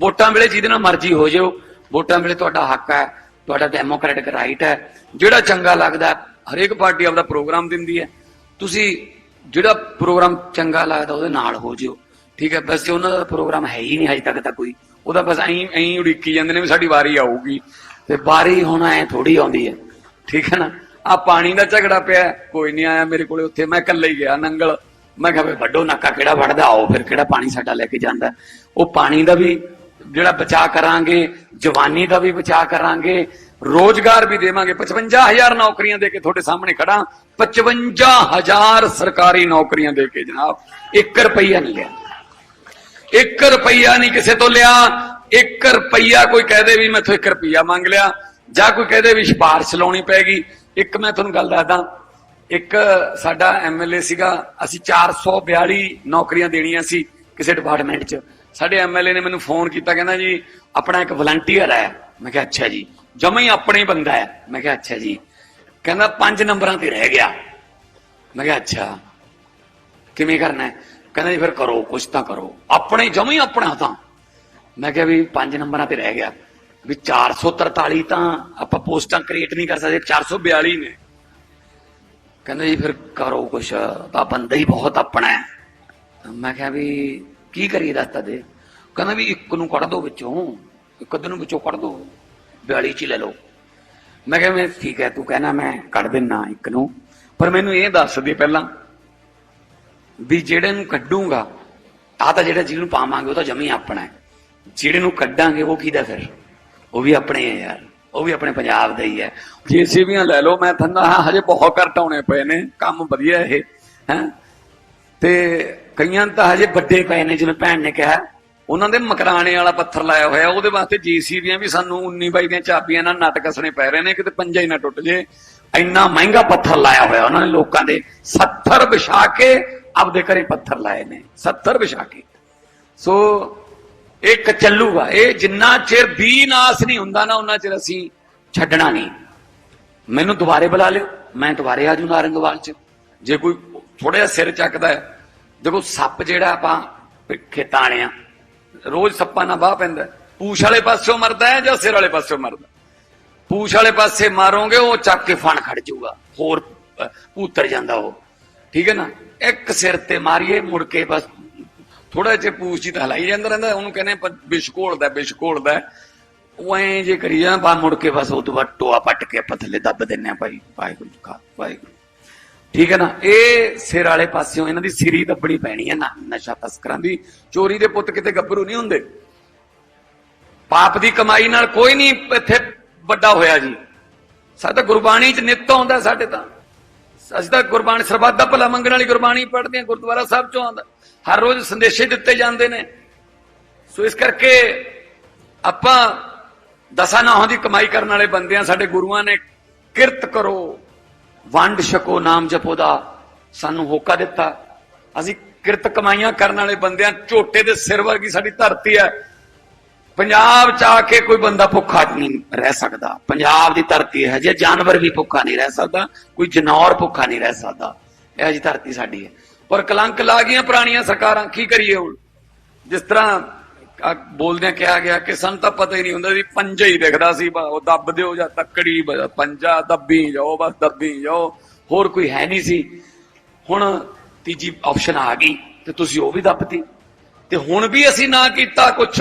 ਵੋਟਾਂ ਵੇਲੇ ਜਿਹਦੇ ਨਾਲ ਮਰਜ਼ੀ ਹੋ ਜਿਓ। ਵੋਟਾਂ ਵੇਲੇ ਤੁਹਾਡਾ ਹੱਕ ਹੈ, ਤੁਹਾਡਾ ਡੈਮੋਕ੍ਰੈਟਿਕ ਰਾਈਟ ਹੈ। ਜਿਹੜਾ ਚੰਗਾ ਲੱਗਦਾ, ਹਰੇਕ ਪਾਰਟੀ ਆਪਦਾ ਪ੍ਰੋਗਰਾਮ ਦਿੰਦੀ ਹੈ। ਤੁਸੀਂ ਜਿਹੜਾ ਪ੍ਰੋਗਰਾਮ ਚੰਗਾ ਲੱਗਦਾ, ਉਹਦੇ ਨਾਲ ਹੋ ਜਿਓ। ਠੀਕ ਹੈ ਬਸ ਉਹਨਾਂ ਦਾ ਪ੍ਰੋਗਰਾਮ ਹੈ ਹੀ ਨਹੀਂ ਹਜੇ ਤੱਕ ਤਾਂ ਕੋਈ। ਉਹਦਾ ਬਸ ਐਂ ਐਂ ਉਡੀਕੀ ਜਾਂਦੇ ਨੇ ਵੀ ਸਾਡੀ ਵਾਰੀ ਆਊਗੀ। ਤੇ ਵਾਰੀ ਹੁਣ ਐ ਥੋੜੀ ਆਉਂਦੀ ਹੈ। ਠੀਕ ਹੈ ਨਾ? ਆ ਪਾਣੀ ਦਾ ਝਗੜਾ ਪਿਆ, ਕੋਈ ਨਹੀਂ ਆਇਆ ਮੇਰੇ ਕੋਲੇ ਉੱਥੇ, ਮੈਂ ਇਕੱਲਾ ਹੀ ਗਿਆ ਨੰਗਲ। ਮੈਂ ਕਿਹਾ ਵੀ ਵੱਡੋ ਨਾਕਾ ਕਿਹੜਾ ਵੱਢਦਾ, ਆਓ ਫਿਰ ਕਿਹੜਾ ਪਾਣੀ ਸਾਡਾ ਲੈ ਕੇ ਜਾਂਦਾ। ਉਹ ਪਾਣੀ ਦਾ ਵੀ ਜਿਹੜਾ ਬਚਾਅ ਕਰਾਂਗੇ, ਜਵਾਨੀ ਦਾ ਵੀ ਬਚਾਅ ਕਰਾਂਗੇ, ਰੋਜ਼ਗਾਰ ਵੀ ਦੇਵਾਂਗੇ। 55000 ਨੌਕਰੀਆਂ ਦੇ ਕੇ ਤੁਹਾਡੇ ਸਾਹਮਣੇ ਖੜਾ 55000 ਸਰਕਾਰੀ ਨੌਕਰੀਆਂ ਦੇ ਕੇ ਜਨਾਬ 1 ਰੁਪਈਆ ਨਹੀਂ ਲਿਆ। 1 ਰੁਪਈਆ ਨਹੀਂ ਕਿਸੇ ਤੋਂ ਲਿਆ 1 ਰੁਪਈਆ ਕੋਈ ਕਹਦੇ ਵੀ ਮੈਥੋਂ 1 ਰੁਪਈਆ ਮੰਗ ਲਿਆ। ਜਾਂ ਕੋਈ ਕਹਦੇ ਵੀ ਸਿਫਾਰਿਸ਼ ਲਾਉਣੀ ਪੈਗੀ। ਇੱਕ ਮੈਂ ਤੁਹਾਨੂੰ ਗੱਲ ਦੱਸਦਾ, ਇੱਕ ਸਾਡਾ ਐਮਐਲਏ ਸੀਗਾ, ਅਸੀਂ 442 ਨੌਕਰੀਆਂ ਦੇਣੀਆਂ ਸੀ ਕਿਸੇ ਡਿਪਾਰਟਮੈਂਟ 'ਚ। ਸਾਡੇ ਐਮਐਲਏ ਨੇ ਮੈਨੂੰ ਫੋਨ ਕੀਤਾ, ਕਹਿੰਦਾ ਜੀ, ਆਪਣਾ ਇੱਕ ਵਲੰਟੀਅਰ ਹੈ। ਮੈਂ ਕਿਹਾ, ਅੱਛਾ ਜੀ, ਜਮਾ ਹੀ ਆਪਣਾ ਬੰਦਾ ਹੈ। ਮੈਂ ਕਿਹਾ, ਅੱਛਾ ਜੀ। ਕਹਿੰਦਾ, ਪੰਜ ਨੰਬਰਾਂ ਤੇ ਰਹਿ ਗਿਆ। ਮੈਂ ਕਿਹਾ, ਅੱਛਾ, ਕਿਵੇਂ ਕਰਨਾ ਹੈ? ਕਹਿੰਦਾ ਜੀ, ਫਿਰ ਕਰੋ, ਕੁਛ ਤਾਂ ਕਰੋ। ਆਪਣੇ ਜਮਾ ਹੀ ਆਪਣਾ ਤਾਂ। ਮੈਂ ਕਿਹਾ ਵੀ ਪੰਜ ਨੰਬਰਾਂ ਤੇ ਰਹਿ ਗਿਆ। ਵੀ 443 ਤਾਂ ਆਪਾਂ ਪੋਸਟਾਂ ਕ੍ਰੀਏਟ ਨਹੀਂ ਕਰ ਸਕਦੇ 442 ਨੇ। ਕਹਿੰਦੇ ਜੀ, ਫਿਰ ਕਰੋ ਕੁਛ, ਤਾਂ ਬੰਦਾ ਹੀ ਬਹੁਤ ਆਪਣਾ ਹੈ। ਮੈਂ ਕਿਹਾ ਵੀ, ਕੀ ਕਰੀਏ ਦੱਸਤਾ ਦੇ? ਕਹਿੰਦਾ ਵੀ ਇੱਕ ਨੂੰ ਕੱਢ ਦੋ ਵਿੱਚੋਂ, ਇੱਕ ਅੱਧੇ ਨੂੰ ਵਿੱਚੋਂ ਕੱਢ ਦੋ 42 ਚ ਹੀ ਲੈ ਲਓ। ਮੈਂ ਕਿਹਾ ਮੈਂ ਠੀਕ ਹੈ, ਤੂੰ ਕਹਿਣਾ ਮੈਂ ਕੱਢ ਦਿੰਨਾ ਇੱਕ ਨੂੰ। ਪਰ ਮੈਨੂੰ ਇਹ ਦੱਸ ਦੇ ਪਹਿਲਾਂ ਵੀ ਜਿਹੜੇ ਨੂੰ ਕੱਢੂਗਾ ਆ ਤਾਂ ਜਿਹੜਾ ਜਿਹਨੂੰ ਪਾਵਾਂਗੇ, ਉਹ ਤਾਂ ਜਮੀ ਆਪਣਾ ਹੈ। ਜਿਹੜੇ ਨੂੰ ਕੱਢਾਂਗੇ, ਉਹ ਕਿਹਦਾ ਫਿਰ? ਉਹ ਵੀ ਆਪਣੇ ਹੈ ਯਾਰ, ਉਹ ਵੀ ਆਪਣੇ ਪੰਜਾਬ ਦਾ ਹੀ ਹੈ। ਜੀਸੀਬੀਆਂ ਲੈ ਲਓ, ਮੈਂ ਥੰਦਾ ਹਾਂ, ਹਜੇ ਬਹੁਤ ਘੱਟ ਪਏ ਨੇ, ਕੰਮ ਵਧੀਆ ਇਹ, ਹੈ। ਤੇ ਕਈਆਂ ਤਾਂ ਹਜੇ ਵੱਡੇ ਪਏ ਨੇ, ਜਿਵੇਂ ਭੈਣ ਨੇ ਕਿਹਾ, ਉਹਨਾਂ ਦੇ ਮਕਰਾਣੇ ਵਾਲਾ ਪੱਥਰ ਲਾਇਆ ਹੋਇਆ, ਉਹਦੇ ਵਾਸਤੇ ਜੀਸੀਬੀਆਂ ਵੀ ਸਾਨੂੰ 19 ਬਾਈ ਦੀਆਂ ਚਾਬੀਆਂ ਨਾਲ ਨੱਟ ਕੱਸਣੇ ਪੈ ਰਹੇ ਨੇ, ਕਿਤੇ ਪੰਜਾ ਹੀ ਨਾ ਟੁੱਟ ਜੇ। ਇੰਨਾ ਮਹਿੰਗਾ ਪੱਥਰ ਲਾਇਆ ਹੋਇਆ ਉਹਨਾਂ ਨੇ ਲੋਕਾਂ ਦੇ 70 ਵਿਛਾ ਕੇ ਆਪਦੇ ਘਰੇ ਪੱਥਰ ਲਾਏ ਨੇ 70 ਵਿਛਾ ਕੇ। ਸੋ ਇਹ ਕਚੱਲੂਗਾ ਇਹ ਜਿੰਨਾ ਚਿਰ ਵੀ ਨਾਸ ਨਹੀਂ ਹੁੰਦਾ ਨਾ ਉਹਨਾਂ ਚਿਰ ਅਸੀਂ ਛੱਡਣਾ ਨਹੀਂ। ਮੈਨੂੰ ਦੁਬਾਰੇ ਬੁਲਾ ਲਿਓ। ਮੈਂ ਦੁਬਾਰੇ ਆ ਜੂ ਨਾਰੰਗਵਾਲ ਚ। ਜੇ ਕੋਈ ਥੋੜਾ ਜਿਹਾ ਸਿਰ ਚੱਕਦਾ ਹੈ। ਦੇਖੋ, ਸੱਪ ਜਿਹੜਾ ਆਪਾਂ ਖੇਤਾਂ ਵਾਲੇ ਆ, ਰੋਜ਼ ਸੱਪਾਂ ਨਾਲ ਬਾਹ ਪੈਂਦਾ ਪੂਛ ਵਾਲੇ ਪਾਸਿਓਂ ਮਰਦਾ ਹੈ ਜਾਂ ਸਿਰ ਵਾਲੇ ਪਾਸਿਓਂ ਮਰਦਾ ਪੂਛ ਵਾਲੇ ਪਾਸੇ ਮਾਰੋਗੇ, ਉਹ ਚੱਕ ਕੇ ਫਣ ਖੜ ਜਾਊਗਾ। ਹੋਰ ਉਤਰ ਜਾਂਦਾ ਉਹ। ਠੀਕ ਹੈ ਨਾ? ਇੱਕ ਸਿਰ ਤੇ ਮਾਰੀਏ, ਮੁੜ ਕੇ ਬਸ ਥੋੜਾ ਜਿਹਾ ਪੂਛ ਜੀ ਤਾਂ ਹਲਾਈ ਜਾਂਦਾ ਰਹਿੰਦਾ, ਉਹਨੂੰ ਕਹਿੰਦੇ ਪ- ਵਿਸ਼ ਘੋਲਦਾ ਵਿਸ਼ ਘੋਲਦਾ ਉਹ ਐਂ ਜੇ ਕਰੀ ਜਾਂ ਬਾ ਮੁੜ ਕੇ ਬਸ ਉਹ ਤੋਂ ਬਾਅਦ ਟੋਆ ਪੱਟ ਕੇ ਆਪਾਂ ਥੱਲੇ ਦੱਬ ਦਿੰਨੇ ਆ ਭਾਈ, ਵਾਹਿਗੁਰੂ ਜੀ ਕਾ ਵਾਹਿਗੁਰੂ। ਠੀਕ ਹੈ ਨਾ? ਇਹ ਸਿਰ ਵਾਲੇ ਪਾਸਿਓਂ ਇਹਨਾਂ ਦੀ ਸਿਰੀ ਦੱਬਣੀ ਪੈਣੀ ਹੈ ਨਾ, ਨਸ਼ਾ ਤਸਕਰਾਂ ਦੀ। ਚੋਰੀ ਦੇ ਪੁੱਤ ਕਿਤੇ ਗੱਭਰੂ ਨਹੀਂ ਹੁੰਦੇ। ਪਾਪ ਦੀ ਕਮਾਈ ਨਾਲ ਕੋਈ ਨਹੀਂ ਇੱਥੇ ਵੱਡਾ ਹੋਇਆ ਜੀ। ਸਾਡਾ ਗੁਰਬਾਣੀ ਚ ਨਿੱਤ ਆਉਂਦਾ ਸਾਡੇ ਤਾਂ। ਅਸੀਂ ਤਾਂ ਗੁਰਬਾਣੀ ਸਰਬੱਤ ਦਾ ਭਲਾ ਮੰਗਣ ਵਾਲੀ ਗੁਰਬਾਣੀ ਪੜ੍ਹਦੇ ਹਾਂ, ਗੁਰਦੁਆਰਾ ਸਾਹਿਬ ਚੋਂ ਆਉਂਦਾ। ਹਰ ਰੋਜ਼ ਸੰਦੇਸ਼ੇ ਦਿੱਤੇ ਜਾਂਦੇ ਨੇ। ਸੋ ਇਸ ਕਰਕੇ ਆਪਾਂ ਦਸਾਂ ਨਾਹਾਂ ਦੀ ਕਮਾਈ ਕਰਨ ਵਾਲੇ ਬੰਦੇ ਆ ਸਾਡੇ ਗੁਰੂਆਂ ਨੇ, ਕਿਰਤ ਕਰੋ, ਵੰਡ ਛਕੋ, ਨਾਮ ਜਪੋ ਦਾ ਸਾਨੂੰ ਹੋਕਾ ਦਿੱਤਾ। ਅਸੀਂ ਕਿਰਤ ਕਮਾਈਆਂ ਕਰਨ ਵਾਲੇ ਬੰਦਿਆਂ ਝੋਟੇ ਦੇ ਸਿਰ ਵਰਗੀ ਸਾਡੀ ਧਰਤੀ ਹੈ। ਪੰਜਾਬ ਚ ਆ ਕੇ ਕੋਈ ਬੰਦਾ ਭੁੱਖਾ ਨਹੀਂ ਰਹਿ ਸਕਦਾ। ਪੰਜਾਬ ਦੀ ਧਰਤੀ ਹੈ ਜੇ ਜਾਨਵਰ ਵੀ ਭੁੱਖਾ ਨਹੀਂ ਰਹਿ ਸਕਦਾ, ਕੋਈ ਜਨੌਰ ਭੁੱਖਾ ਨਹੀਂ ਰਹਿ ਸਕਦਾ। ਇਹ ਜੀ ਧਰਤੀ ਸਾਡੀ ਹੈ। ਪਰ ਕਲੰਕ ਲਾ ਗਈਆਂ ਪੁਰਾਣੀਆਂ ਸਰਕਾਰਾਂ, ਕੀ ਕਰੀਏ ਹੁਣ? ਜਿਸ ਤਰ੍ਹਾਂ ਬੋਲਦਿਆਂ ਕਿਹਾ ਗਿਆ ਕਿ ਸਾਨੂੰ ਤਾਂ ਪਤਾ ਹੀ ਨਹੀਂ ਹੁੰਦਾ ਵੀ ਪੰਜਾ ਹੀ ਦਿਖਦਾ ਸੀ ਉਹ ਦੱਬ ਦਿਓ ਜਾਂ ਤੱਕੜੀ ਪੰਜਾ, ਦੱਬੀ ਜਾਓ, ਬਸ ਦੱਬੀ ਜਾਓ, ਹੋਰ ਕੋਈ ਹੈ ਨਹੀਂ ਸੀ। ਹੁਣ ਤੀਜੀ ਆਪਸ਼ਨ ਆ ਗਈ ਤੇ ਤੁਸੀਂ ਉਹ ਵੀ ਦੱਬਤੀ। ਤੇ ਹੁਣ ਵੀ ਅਸੀਂ ਨਾ ਕੀਤਾ ਕੁਛ।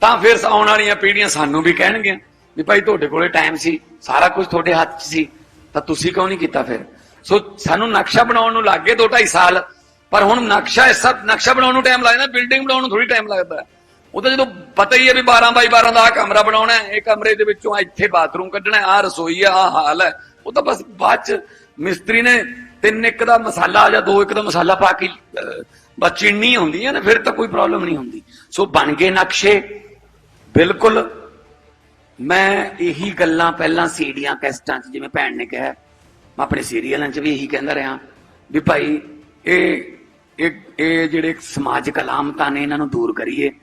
ਤਾਂ ਫਿਰ ਆਉਣ ਵਾਲੀਆਂ ਪੀੜ੍ਹੀਆਂ ਸਾਨੂੰ ਵੀ ਕਹਿਣਗੀਆਂ ਵੀ ਭਾਈ ਤੁਹਾਡੇ ਕੋਲੇ ਟਾਈਮ ਸੀ, ਸਾਰਾ ਕੁਝ ਤੁਹਾਡੇ ਹੱਥ 'ਚ ਸੀ, ਤਾਂ ਤੁਸੀਂ ਕਿਉਂ ਨਹੀਂ ਕੀਤਾ ਫਿਰ? ਸੋ ਸਾਨੂੰ ਨਕਸ਼ਾ ਬਣਾਉਣ ਨੂੰ ਲੱਗ ਗਏ 2.5 ਸਾਲ, ਪਰ ਹੁਣ ਨਕਸ਼ਾ ਇਸ ਸਭ ਨਕਸ਼ਾ ਬਣਾਉਣ ਨੂੰ ਟਾਈਮ ਲੱਗਦਾ ਬਿਲਡਿੰਗ ਬਣਾਉਣ ਨੂੰ ਥੋੜੀ ਟਾਈਮ ਲੱਗਦਾ। ਹੈ। ਉਹ ਤਾਂ ਜਦੋਂ ਪਤਾ ਹੀ ਹੈ ਵੀ 12 ਬਾਈ 12 ਦਾ ਆਹ ਕਮਰਾ ਬਣਾਉਣਾ ਹੈ, ਇਹ ਕਮਰੇ ਦੇ ਵਿੱਚੋਂ ਇੱਥੇ ਬਾਥਰੂਮ ਕੱਢਣਾ ਹੈ, ਆਹ ਰਸੋਈ ਹੈ, ਆਹ ਹਾਲ ਹੈ। ਉਹ ਤਾਂ ਬਸ ਬਾਅਦ ਚ ਮਿਸਤਰੀ ਨੇ ਤਿੰਨ ਇੱਕ ਦਾ ਮਸਾਲਾ ਜਾਂ ਦੋ ਇੱਕ ਦਾ ਮਸਾਲਾ ਪਾ ਕੇ ਬਸ ਚਿੰਨੀ ਹੁੰਦੀ ਹੈ ਨਾ, ਫਿਰ ਤਾਂ ਕੋਈ ਪ੍ਰੋਬਲਮ ਨਹੀਂ ਹੁੰਦੀ। ਸੋ ਬਣ ਗਏ ਨਕਸ਼ੇ। ਬਿਲਕੁਲ। ਮੈਂ ਇਹੀ ਗੱਲਾਂ ਪਹਿਲਾਂ ਸੀਡੀਆਂ, ਕੈਸਟਾਂ 'ਚ ਜਿਵੇਂ ਭੈਣ ਨੇ ਕਿਹਾ, ਮੈਂ ਆਪਣੇ ਸੀਰੀਅਲਾਂ 'ਚ ਵੀ ਇਹੀ ਕਹਿੰਦਾ ਰਿਹਾ ਵੀ ਭਾਈ, ਇਹ ਇਹ ਇਹ ਜਿਹੜੇ ਸਮਾਜਿਕ ਅਲਾਮਤਾਂ ਨੇ, ਇਹਨਾਂ ਨੂੰ ਦੂਰ ਕਰੀਏ।